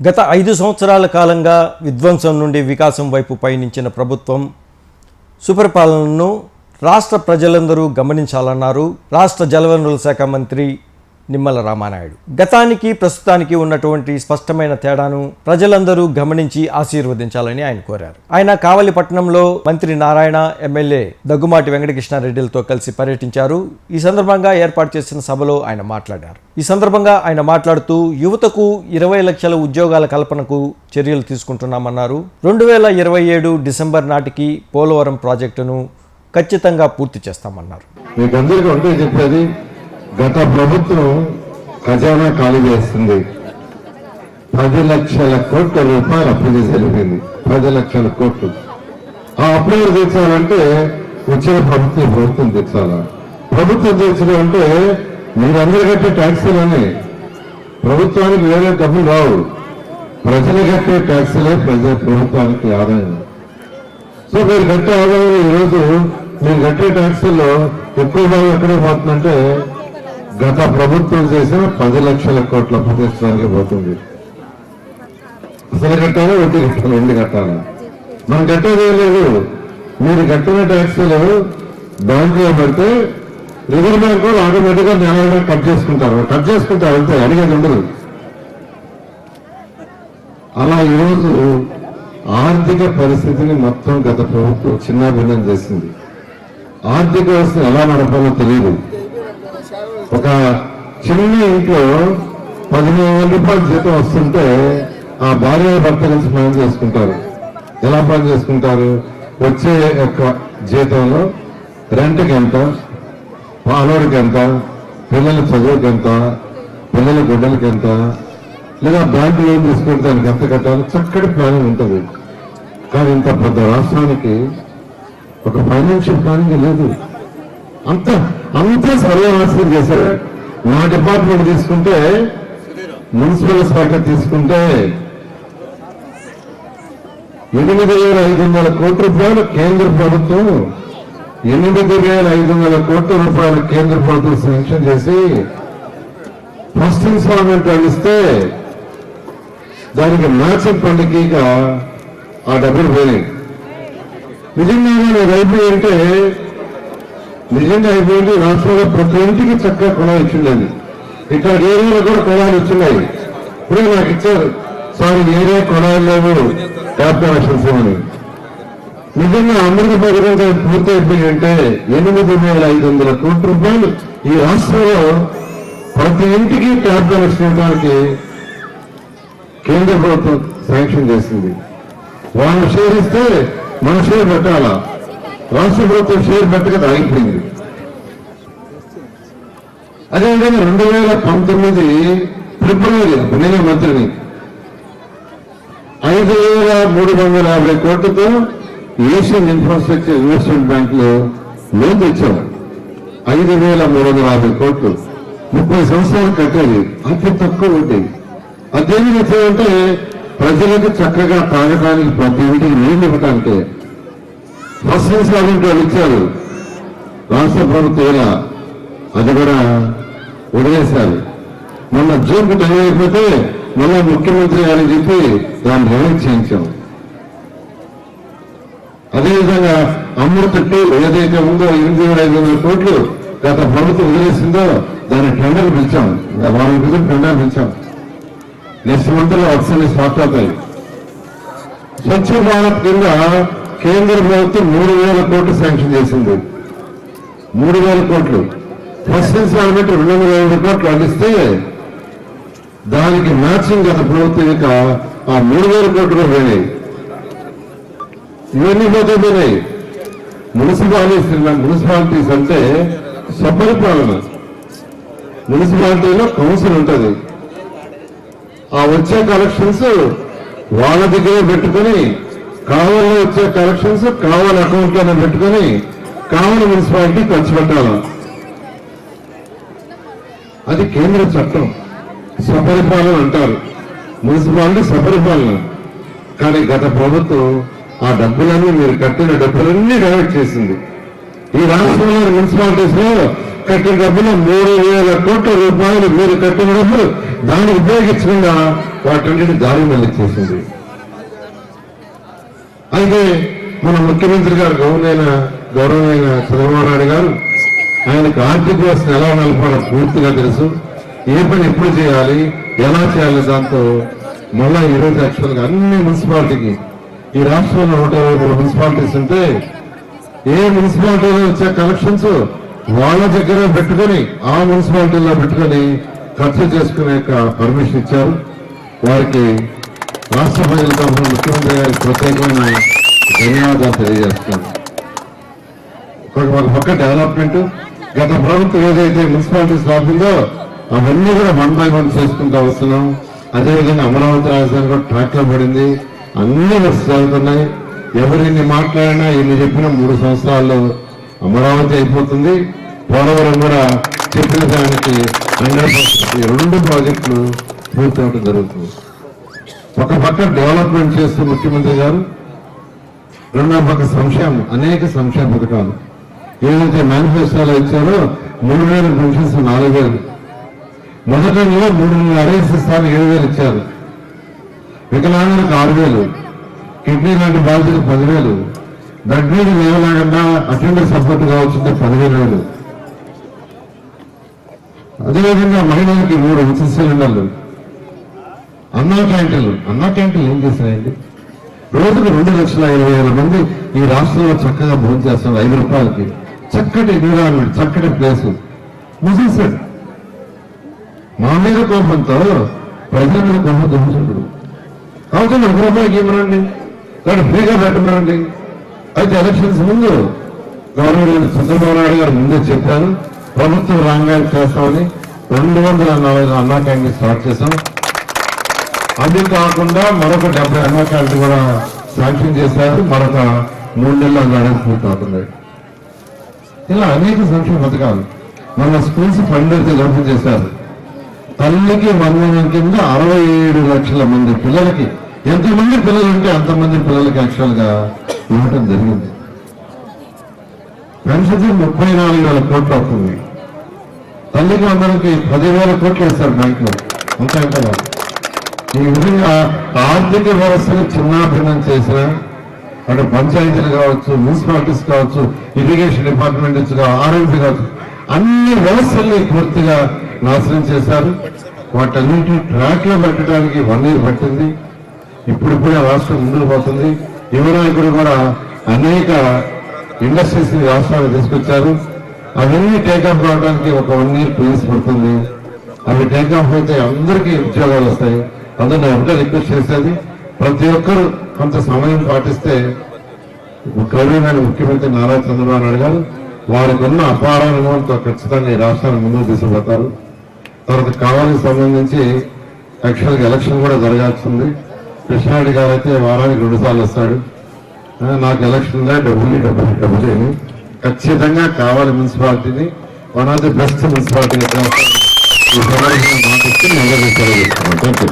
గత ఐదు సంవత్సరాల కాలంగా విధ్వంసం నుండి వికాసం వైపు పయనించిన ప్రభుత్వం సుపరిపాలనను రాష్ట్ర ప్రజలందరూ గమనించాలన్నారు. రాష్ట్ర జలవనరుల శాఖ మంత్రి నిమ్మల రామానాయుడు. గతానికి ప్రస్తుతానికి ఉన్నటువంటి స్పష్టమైన తేడాను ప్రజలందరూ గమనించి ఆశీర్వదించాలని ఆయన కోరారు. ఆయన కావలిపట్నంలో మంత్రి నారాయణ ఎమ్మెల్యే దగ్గుమాటి వెంకటకృష్ణారెడ్డిలతో కలిసి పర్యటించారు. ఈ సందర్భంగా ఏర్పాటు చేసిన సభలో ఆయన మాట్లాడారు. ఈ సందర్భంగా ఆయన మాట్లాడుతూ యువతకు ఇరవై లక్షల ఉద్యోగాల కల్పనకు చర్యలు తీసుకుంటున్నామన్నారు. రెండు వేల ఇరవై ఏడు డిసెంబర్ నాటికి పోలవరం ప్రాజెక్టును ఖచ్చితంగా పూర్తి చేస్తామన్నారు. గత ప్రభుత్వం ఖజానా ఖాళీ చేస్తుంది. పది లక్షల కోట్ల రూపాయలు అప్పు చేసి వెళ్ళిపోయింది పది లక్షల కోట్లు. ఆ అప్పు తీర్చాలంటే వచ్చిన ప్రభుత్వం ప్రభుత్వం తీర్చాలా? ప్రభుత్వం తీర్చడం అంటే మీరందరూ కట్టే ట్యాక్సీలనే. ప్రభుత్వానికి వేరే డబ్బులు రావు. ప్రజలు కట్టే ట్యాక్సీలే ప్రజల ప్రభుత్వానికి ఆదాయం. సో మీరు కట్టే ఆదాయం ఈరోజు మీరు కట్టే ట్యాక్సీల్లో ఎక్కువ భాగం ఎక్కడే పోతుందంటే గత ప్రభుత్వం చేసిన పది లక్షల కోట్ల ప్రతిష్టానికి పోతుంది. అసలు కట్టాలి వడ్డీ కట్టాలి ఎండి కట్టాలి? మనం కట్టేది లేదు. మీరు కట్టిన ట్యాక్సీలు బ్యాంకులో పెడితే రిజర్వ్ బ్యాంక్ వాళ్ళు ఆటోమేటిక్గా నెల కట్ చేసుకుంటారు. కట్ చేసుకుంటారు అంతే అడిగేది ఉండదు. అలా ఈరోజు ఆర్థిక పరిస్థితిని మొత్తం గత ప్రభుత్వం చిన్నాభిన్నం చేసింది. ఆర్థిక వ్యవస్థ ఎలా నడపాలో తెలియదు. ఒక చిన్న ఇంట్లో పదిహేను వేల రూపాయల జీతం వస్తుంటే ఆ భార్య భర్త కలిసి ప్లాన్ చేసుకుంటారు. ఎలా ప్లాన్ చేసుకుంటారు? వచ్చే యొక్క జీతంలో రెంట్కి ఎంత? పాలోడికి ఎంత? పిల్లల చదువుకి ఎంత? పిల్లల గుడ్డలకి ఎంత? లేదా బ్యాంకు లోన్ తీసుకుంటే దానికి ఎంత కట్టాలి? చక్కటి ప్లానింగ్ ఉంటుంది. కానీ ఇంత పెద్ద రాష్ట్రానికి ఒక ఫైనాన్షియల్ ప్లానింగ్ లేదు. అంత అంతే సర్వనాశనం చేశారు. నా డిపార్ట్మెంట్ తీసుకుంటే మున్సిపల్ శాఖ తీసుకుంటే ఎనిమిది వేల ఐదు వందల కోట్ల రూపాయలు కేంద్ర ప్రభుత్వం ఎనిమిది వేల ఐదు వందల కోట్ల రూపాయలు కేంద్ర ప్రభుత్వం శాంక్షన్ చేసి ఫస్ట్ ఇన్స్టాల్మెంట్ అందిస్తే దానికి మ్యాచింగ్ పండుగ ఆ డబ్బులు పోయినాయి. నిజంగా నేను అంటే నిజంగా అయిపోయింది రాష్ట్రంలో ప్రతి ఇంటికి చక్కగా కుళాయి ఇచ్చిందండి. ఇక్కడ ఏరియాలో కూడా కుళాయిలు ఇచ్చినాయి. ఇప్పుడే నాకు ఇచ్చారు సార్ ఏరియా కుళాయిలు లేవు. ట్యాప్ అని నిజంగా అమృత పథకం పూర్తి అయిపోయి అంటే ఎనిమిది వేల ఐదు వందల కోట్ల రూపాయలు ఈ రాష్ట్రంలో ప్రతి ఇంటికి ట్యాప్ కనెక్షన్ ఇవ్వడానికి కేంద్ర ప్రభుత్వం శాంక్షన్ చేసింది. వాళ్ళు షేర్ ఇస్తే మన షేర్ పెట్టాలా రాష్ట్ర ప్రభుత్వం షేర్ పెట్టక ఆగిపోయింది అదేవిధంగా రెండు వేల పంతొమ్మిది ఫిబ్రవరి నేనే మంత్రిని ఐదు వేల మూడు వందల యాభై కోట్లతో ఏషియన్ ఇన్ఫ్రాస్ట్రక్చర్ ఇన్వెస్ట్మెంట్ బ్యాంక్లో లోన్ తెచ్చాం ఐదు వేల మూడు వందల యాభై కోట్లు. ముప్పై సంవత్సరాలు కట్టేది. అతి తక్కువ వడ్డీ. అదేమి తెచ్చామంటే ప్రజలకు చక్కగా తాగడానికి ప్రతి ఇంటికి నీళ్ళు ఇవ్వటానికి ఫస్ట్ ఇన్స్టాల్మెంట్ వాళ్ళు ఇచ్చారు రాష్ట్ర ప్రభుత్వం అది కూడా వదిలేశారు. మొన్న జూన్కి టైం అయిపోతే మళ్ళా ముఖ్యమంత్రి గారికి చెప్పి దాన్ని రిలీజ్ చేయించాం. అదేవిధంగా అమృత టూ ఏదైతే ఉందో ఎనిమిది వేల ఐదు వందల కోట్లు గత ప్రభుత్వం వదిలేసిందో దాన్ని టెండర్ పిలిచాం. వారం క్రితం టెండర్ పిలిచాం. నెక్స్ట్ మంత్లో వర్క్స్ స్టార్ట్ అవుతాయి. స్వచ్ఛ భారత్ కింద కేంద్ర ప్రభుత్వం మూడు వేల కోట్లు శాంక్షన్ చేసింది. మూడు వేల కోట్లు. ఫస్ట్ ఇన్స్టాల్మెంట్ రెండు వందల యాభై కోట్లు అందిస్తే దానికి మ్యాచింగ్ గత ప్రభుత్వం ఇక ఆ మూడు వేల కోట్లు కూడా పోయినాయి. ఇవన్నీ పోతే పోయినాయి. మున్సిపాలిటీస్ మున్సిపాలిటీస్ అంటే స్వపరిపాలన. మున్సిపాలిటీలో కౌన్సిల్ ఉంటుంది. ఆ వచ్చే కలెక్షన్స్ వాళ్ళ దగ్గరే పెట్టుకొని కావాలో వచ్చే కలెక్షన్స్ కావాలి అకౌంట్లో పెట్టుకొని కావాలి మున్సిపాలిటీ ఖర్చు పెట్టాలి? అది కేంద్ర చట్టం. సపరిపాలన అంటారు. మున్సిపాలిటీ సపరిపాలన కానీ గత ప్రభుత్వం ఆ డబ్బులన్నీ మీరు కట్టిన డబ్బులన్నీ డైవర్ట్ చేసింది. ఈ రాష్ట్రంలో మున్సిపాలిటీస్లో కట్టిన డబ్బులు మూడు వేల కోట్ల రూపాయలు మీరు కట్టిన డబ్బులు దాన్ని ఉపయోగించకుండా వాటిని దారి మళ్ళీ చేసింది. అయితే మన ముఖ్యమంత్రి గారు గౌరవైన గౌరవమైన చంద్రబాబు నాయుడు గారు ఆయనకు ఆర్థిక వ్యవస్థను ఎలా నడపాలో పూర్తిగా తెలుసు. ఏ పని ఎప్పుడు చేయాలి ఎలా చేయాలి దాంతో మళ్ళా ఈరోజు యాక్చువల్గా అన్ని మున్సిపాలిటీకి ఈ రాష్ట్రంలో నూట ఇరవై మున్సిపాలిటీస్ ఉంటే ఏ మున్సిపాలిటీలో వచ్చే కలెక్షన్స్ వాళ్ళ దగ్గర పెట్టుకొని ఆ మున్సిపాలిటీలో పెట్టుకొని ఖర్చు చేసుకునే పర్మిషన్ ఇచ్చారు. వారికి రాష్ట్ర ప్రజల తరఫున ముఖ్యమంత్రి గారికి ప్రత్యేకమైన ధన్యవాదాలు తెలియజేస్తున్నాను ఒక పక్క డెవలప్మెంట్ గత ప్రభుత్వం ఏదైతే మున్సిపాలిటీస్ రాసిందో అవన్నీ కూడా వన్ బై వన్ చేసుకుంటూ వస్తున్నాం. అదేవిధంగా అమరావతి రాజధాని కూడా ట్రాక్లో పడింది. అన్ని వర్క్స్ జరుగుతున్నాయి. ఎవరిని మాట్లాడినా ఎన్ని చెప్పినా మూడు సంవత్సరాల్లో అమరావతి అయిపోతుంది. పోలవరం కూడా చెప్పిన దానికి హండ్రెడ్ రెండు ప్రాజెక్టులు పూర్తి అవడం జరుగుతుంది. ఒక పక్క డెవలప్మెంట్ చేస్తూ ముఖ్యమంత్రి గారు రెండవ పక్క సంక్షేమం అనేక సంక్షేమ పథకాలు. ఏదైతే మేనిఫెస్టోలో ఇచ్చారో మూడు వేల పెన్షన్స్ నాలుగు వేలు. మొదట నెల మూడు నెలలు అరేస్ ఏడు వేలు ఇచ్చారు. వికలాంగులకు ఆరు వేలు కిడ్నీ లాంటి బాధితులకు పదివేలు బెడ్ మీద లేవలాగన్నా అటెండర్ సపోర్ట్ కావచ్చుంటే పదివేలు వేలు. అదేవిధంగా మహిళలకి మూడు ఉచిత సిలిండర్లు. అన్నా క్యాంటీన్లు అన్నా క్యాంటీన్లు ఏం చేశాయండి రోజుకు రెండు లక్షల ఇరవై వేల మంది ఈ రాష్ట్రంలో చక్కగా భోజనం చేస్తారు ఐదు రూపాయలకి. చక్కటి ఎన్విరాన్మెంట్ చక్కటి ప్లేస్ మూసేశాడు మా మీద కోపంతో ప్రజల మీద కోపం దొంగచుంటాడు కాబట్టి ఒక రూపాయికి ఇవ్వరండి దాన్ని ఫ్రీగా పెట్టమనండి. అయితే ఎలక్షన్స్ ముందు గవర్నమెంట్ చంద్రబాబు నాయుడు గారు ముందే చెప్పారు ప్రభుత్వం రాంగా చేస్తామని రెండు వందల నలభై అన్నా క్యాంటీన్ స్టార్ట్ చేశాం. అది కాకుండా మరొక డెబ్బై అమ్మకాలు కూడా శాంక్షన్ చేశారు. మరొక మూడు నెలల నడవ పూర్తవుతుంది. ఇలా అనేక సంక్షేమ పథకాలు మన స్కూల్స్ ఫండ్ అయితే ఓపెన్ చేశారు. తల్లికి వందనం కింద అరవై ఏడు లక్షల మంది పిల్లలకి ఎంతమంది పిల్లలు ఉంటే అంతమంది పిల్లలకి యాక్చువల్గా ఇవ్వటం జరిగింది. పెన్షన్ ముప్పై నాలుగు వేల కోట్లు అవుతుంది. తల్లికి అందరికి పదివేల కోట్లు వేస్తారు బ్యాంకులో. అంతా కదా. ఈ విధంగా ఆర్థిక వ్యవస్థను చిన్నాభిన్నం చేసిన అంటే పంచాయతీలు కావచ్చు మున్సిపాలిటీస్ కావచ్చు ఇరిగేషన్ డిపార్ట్మెంట్స్ ఆర్ఎంపీ కావచ్చు అన్ని వ్యవస్థల్ని పూర్తిగా నాశనం చేశారు. వాటన్నింటినీ ట్రాక్లో పెట్టడానికి వన్ ఇయర్ పట్టింది. ఇప్పుడిప్పుడే రాష్ట్రం ముందుకు పోతుంది. యువనాయకుడు కూడా అనేక ఇండస్ట్రీస్ రాష్ట్రానికి తీసుకొచ్చారు. అవన్నీ టేకాఫ్ కావడానికి ఒక వన్ ఇయర్ ప్లేస్ పడుతుంది. అవి టేకాఫ్ అయితే అందరికీ ఉద్యోగాలు వస్తాయి. అందులో ఒకటే రిక్వెస్ట్ చేసేది. ప్రతి ఒక్కరు కొంత సమయం పాటిస్తే గౌరవమైన ముఖ్యమంత్రి నారా చంద్రబాబు నాయుడు గారు వారికి ఉన్న అపార అనుభవంతో ఖచ్చితంగా ఈ రాష్ట్రాన్ని ముందుకు తీసుకుపోతారు. తర్వాత కావాలని సంబంధించి యాక్చువల్గా ఎలక్షన్ కూడా జరగాల్సింది. కృష్ణారెడ్డి గారు అయితే వారానికి రెండు సార్లు వస్తాడు. నాకు ఎలక్షన్ ఉందా? డబ్బులు డబ్బులు డబ్బులు ఖచ్చితంగా కావాలి మున్సిపాలిటీని one of the best municipality thank you